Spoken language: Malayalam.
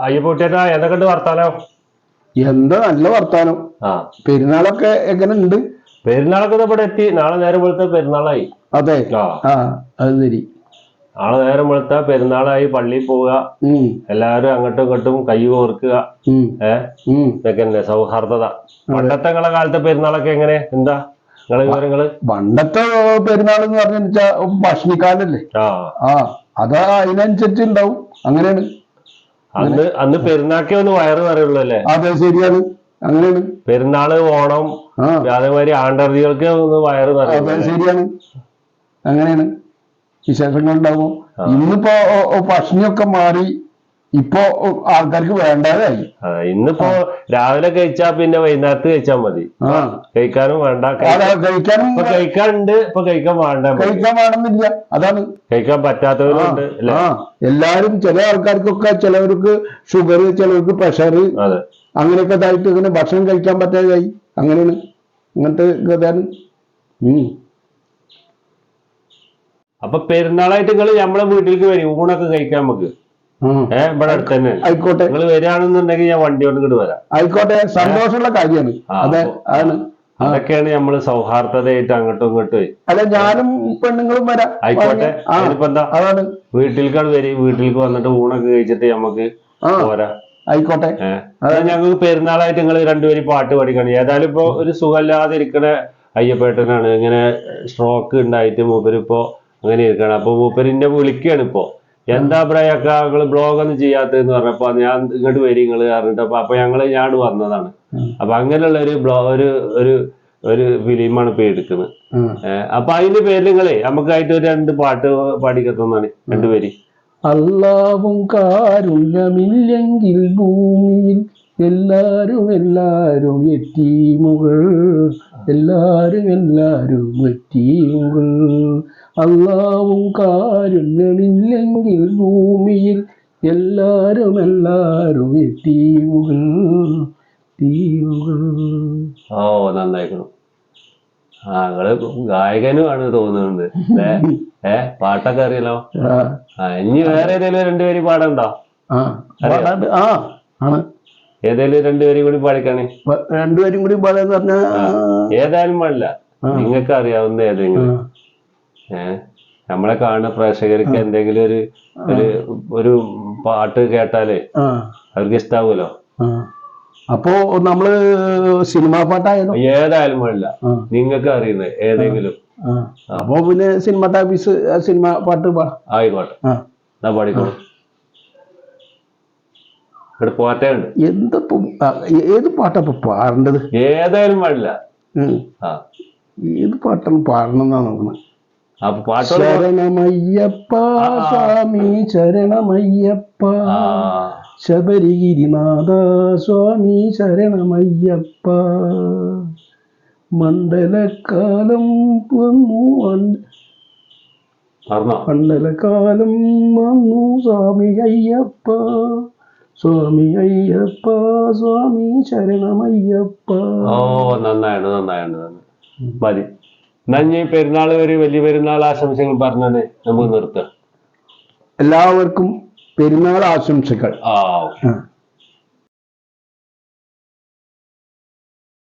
അയ്യപ്പൂട്ടേട്ടാ എന്തൊക്കെ വർത്താനോ? എന്താ നല്ല വർത്താനം. ആ. പെരുന്നാളൊക്കെ എങ്ങനെ ഉണ്ട് പെരുന്നാളൊക്കെ ഇവിടെ എത്തി. നാളെ നേരം വെളുത്ത പെരുന്നാളായി. അതെ. ആ. അത് ശരി. നാളെ നേരം വെളുത്ത പെരുന്നാളായി പള്ളിയിൽ പോവുക. എല്ലാരും എല്ലാവരും അങ്ങോട്ടും ഇങ്ങോട്ടും കൈ കോർക്കുക. ഏഹ് ഇതൊക്കെ തന്നെ സൗഹാർദ്ദത. പണ്ടത്തെ നിങ്ങളെ കാലത്തെ പെരുന്നാളൊക്കെ എങ്ങനെ? എന്താ? നിങ്ങളെ വിവരങ്ങൾ? പണ്ടത്തെ പെരുന്നാൾ എന്ന് പറഞ്ഞാ ഭക്ഷണിക്കാലല്ലേ. ആ. ആ അത് അതിനനുസരിച്ച് ഉണ്ടാവും അങ്ങനെയാണ്. അന്ന് അന്ന് പെരുന്നാക്കേ ഒന്ന് വയറ് നിറയുള്ളൂ അല്ലേ? അതെ ശരിയാണ്. അങ്ങനെയാണ്. പെരുന്നാൾ ഓണം അതേമാതിരി ആണ്ടർതികൾക്ക് ഒന്ന് വയറ് നിറയുള്ളൂ ശരിയാണ്. അങ്ങനെയാണ്. വിശേഷങ്ങൾ ഉണ്ടാവും ഇന്നിപ്പോ ഭക്ഷണിയൊക്കെ മാറി. ഇപ്പൊ ആൾക്കാർക്ക് വേണ്ടതായി. ഇന്നിപ്പോ രാവിലെ കഴിച്ചാ പിന്നെ വൈകുന്നേരത്ത് കഴിച്ചാ മതി. കഴിക്കാനും വേണ്ട. കഴിക്കാനും കഴിക്കാനുണ്ട് ഇപ്പൊ കഴിക്കാൻ വേണ്ട. കഴിക്കാൻ വേണമെന്നില്ല. അതാണ്. കഴിക്കാൻ പറ്റാത്തവരുണ്ട് എല്ലാരും ചില ആൾക്കാർക്കൊക്കെ ചിലവർക്ക് ഷുഗർ ചിലവർക്ക് പ്രഷർ അതെ. അങ്ങനെയൊക്കെ ഇതായിട്ട് ഇങ്ങനെ ഭക്ഷണം കഴിക്കാൻ പറ്റാതായി. അങ്ങനെയാണ്. അങ്ങനത്തെ ഇതാണ്. ഉം. അപ്പൊ പെരുന്നാളായിട്ട് നിങ്ങൾ നമ്മളെ വീട്ടിലേക്ക് വരും ഊണൊക്കെ കഴിക്കാൻ നമുക്ക്. ഏഹ് ഇവിടെ അടുത്ത് തന്നെ. ആയിക്കോട്ടെ. നിങ്ങൾ വരികയാണെന്നുണ്ടെങ്കിൽ ഞാൻ വണ്ടി കൊണ്ട് ഇങ്ങോട്ട് വരാം. ആയിക്കോട്ടെ സന്തോഷമുള്ള കാര്യമാണ്. അതെ അതാണ് ആണ് അതൊക്കെയാണ് നമ്മൾ സൗഹാർദ്ദതയായിട്ട് അങ്ങോട്ടും ഇങ്ങോട്ടും. അല്ല ഞാനും പെണ്ണുങ്ങളും വരാം. ആയിക്കോട്ടെ. അതാണ് എന്താ? അതാണ്. വീട്ടിലേക്കാണ് വരും. വീട്ടിലേക്ക് വന്നിട്ട് ഊണൊക്കെ കഴിച്ചിട്ട് നമുക്ക് പോരാ. ആയിക്കോട്ടെ. ഏഹ് ഞങ്ങൾക്ക് പെരുന്നാളായിട്ട് നിങ്ങൾ രണ്ടുപേരും പാട്ട് പഠിക്കണം. ഏതായാലും ഇപ്പൊ ഒരു സുഖമില്ലാതെ ഇരിക്കണ അയ്യപ്പേട്ടനാണ്. ഇങ്ങനെ സ്ട്രോക്ക് ഉണ്ടായിട്ട് മൂപ്പരിപ്പോ അങ്ങനെ ഇരിക്കണം അപ്പൊ മൂപ്പരിന്റെ വിളിക്കുകയാണ് ഇപ്പോ. എന്താ പറയാ നിങ്ങൾ ബ്ലോഗ് ഒന്നും ചെയ്യാത്തതെന്ന് പറഞ്ഞപ്പോ ഞാൻ ഇങ്ങോട്ട് വരും നിങ്ങൾ പറഞ്ഞിട്ട് അപ്പൊ അപ്പൊ ഞങ്ങൾ ഞാൻ വന്നതാണ്. അപ്പൊ അങ്ങനെയുള്ള ഒരു ബ്ലോ ഒരു ഒരു ഒരു ഫിലിമാണ് ഇപ്പൊ എടുക്കുന്നത്. അപ്പൊ അതിന്റെ പേരിൽ നിങ്ങളെ നമുക്കായിട്ട് ഒരു രണ്ട് പാട്ട് പാടിക്കത്തുന്നതാണ് രണ്ടുപേര് അല്ലാവും കാരുണ്യമില്ലെങ്കിൽ ഭൂമിയിൽ എല്ലാരും എല്ലാരും എത്തീമുകൾ എല്ലാരും എല്ലാരും എത്തീമുകൾ അള്ളാവും കാരുണ്യമില്ലെങ്കിൽ ഭൂമിയിൽ എല്ലാരും എല്ലാരും എത്തീമുകൾ തീമുകൾ ഓ നന്നായിക്കണം. ആങ്ങൾ നിങ്ങൾ ഗായകനുമാണ് തോന്നുന്നുണ്ട്. ഏ പാട്ടൊക്കെ അറിയല്ലോ? ഇനി വേറെ ഏതെങ്കിലും രണ്ടുപേരും പാടണ്ടോ? ആ ആ ആണ്. ഏതെങ്കിലും രണ്ടുപേരും കൂടി പാടിക്കാണേ. രണ്ടുപേരും കൂടി പാടാന്ന് പറഞ്ഞാ ഏതായാലും പാടില്ല. നിങ്ങൾക്ക് അറിയാവുന്ന ഏതെങ്കിലും. ഏ നമ്മളെ കാണുന്ന പ്രേക്ഷകർക്ക് എന്തെങ്കിലും ഒരു ഒരു ഒരു പാട്ട് കേട്ടാലേ അവർക്ക് ഇഷ്ടാവൂലോ? അപ്പോ നമ്മൾ സിനിമാ പാട്ടായാലും. ഏതായാലും പാടില്ല. നിങ്ങൾക്ക് അറിയുന്നത് ഏതെങ്കിലും. അപ്പോ പിന്നെ സിനിമ ടാപ്പീസ് സിനിമ പാട്ട് പാടാം ആയിക്കോട്ടെ. എന്നാ പാടിക്കോളൂ. എന്തപ്പോ ഏത് പാട്ടാ ഇപ്പൊ പാടേണ്ടത്? ഏതായാലും പാടില്ല. ഏത് പാട്ടാണ് പാടണമെന്നാണ് നോക്കുന്നത് ശരണമയ്യപ്പ സ്വാമി ശരണമയ്യപ്പ. ശബരിഗിരി ശബരിഗിരിനാഥ സ്വാമി ശരണമയ്യപ്പ. മണ്ഡലക്കാലം വന്നു മണ്ഡലക്കാലം വന്നു സ്വാമി അയ്യപ്പ. സ്വാമി അയ്യപ്പ സ്വാമി ശരണമയ്യപ്പ. ഓ നന്നായിരുന്നു നന്നായിരുന്നു നന്നായി മതി. എന്നാ ഇനി പെരുന്നാൾ വരെ വലിയ പെരുന്നാൾ ആശംസകൾ പറഞ്ഞത് നമുക്ക് നിർത്താം. എല്ലാവർക്കും പെരുന്നാൾ ആശംസകൾ. ആ ആ.